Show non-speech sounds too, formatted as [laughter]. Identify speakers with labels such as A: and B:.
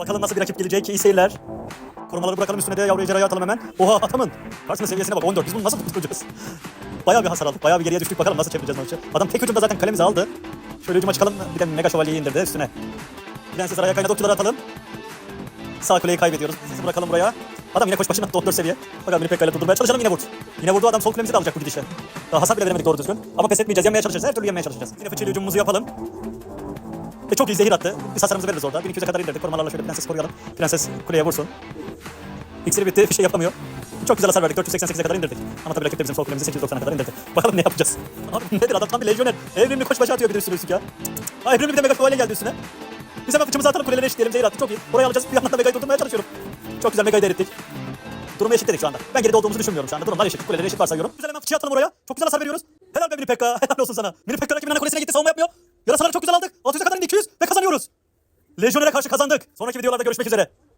A: Bakalım nasıl bir rakip gelecek. İyi seyirler. Korumaları bırakalım üstüne de yavru ejderhayı atalım hemen. Oha adamın. Karşısında seviyesine bak 14. Biz bunu nasıl [laughs] tutturacağız? Bayağı bir hasar aldık. Bayağı bir geriye düştük. Bakalım nasıl çevireceğiz maçı. Adam tek hücumda zaten kalemizi aldı. Şöyle hücuma çıkalım. Bir de mega şövalyeyi indirdi üstüne. Prenses araya kaynadı. Okçuları atalım. Sağ kuleyi kaybediyoruz. Sizi bırakalım buraya. Adam yine koş başına 14 [laughs] seviye. Bakalım beni pekala durdurmaya çalışalım yine vurdu. Yine vurdu adam sol kulemizi de alacak bu gidişle. Daha hasar bile veremedik doğru düzgün. Ama pes etmeyeceğiz. Yenmeye çalışacağız. Her türlü yenmeye çalışacağız. Yine fıçıyla hücumumuzu yapalım. Ve çok iyi zehir attı. Biz hasarımızı veririz orada. 1200'e kadar indirdik. Korumalarla şöyle prenses koruyalım. Prenses kuleye vursun. İksiri bitti. Bir şey yapamıyor. Çok güzel hasar verdik. 488'e kadar indirdik. Ama tabii rakip de bizim sol kulemizi 890'a kadar indirdi. [laughs] Bakalım ne yapacağız. Abi nedir adam tam bir lejyoner. Evrimli koş başa atıyor bir de üstüne ya. Ha evrimli bir de mega şövalye geldi üstüne. Biz hemen fıçımızı atalım kuleleri eşitleyelim. Zehir attı çok iyi. Oraya alacağız. Bir yandan da megayı durdurmaya çalışıyorum. Çok güzel megayı da. Durumu eşitledik şu anda. Ben geride olduğumuzu düşünmüyorum şu anda. Durumlar eşit. Kuleleri eşit varsayıyorum. Güzel hemen fıçıyı atalım oraya. Çok güzel hasar veriyoruz. Helal be Mini Pekka. [laughs] Helal olsun sana. Mini Pekka rakibin ana kulesine gitti. Savunma yapmıyor. Yarasaları çok güzel aldık. 600'e kadar indi 200 ve kazanıyoruz. Lejyoner'e karşı kazandık. Sonraki videolarda görüşmek üzere.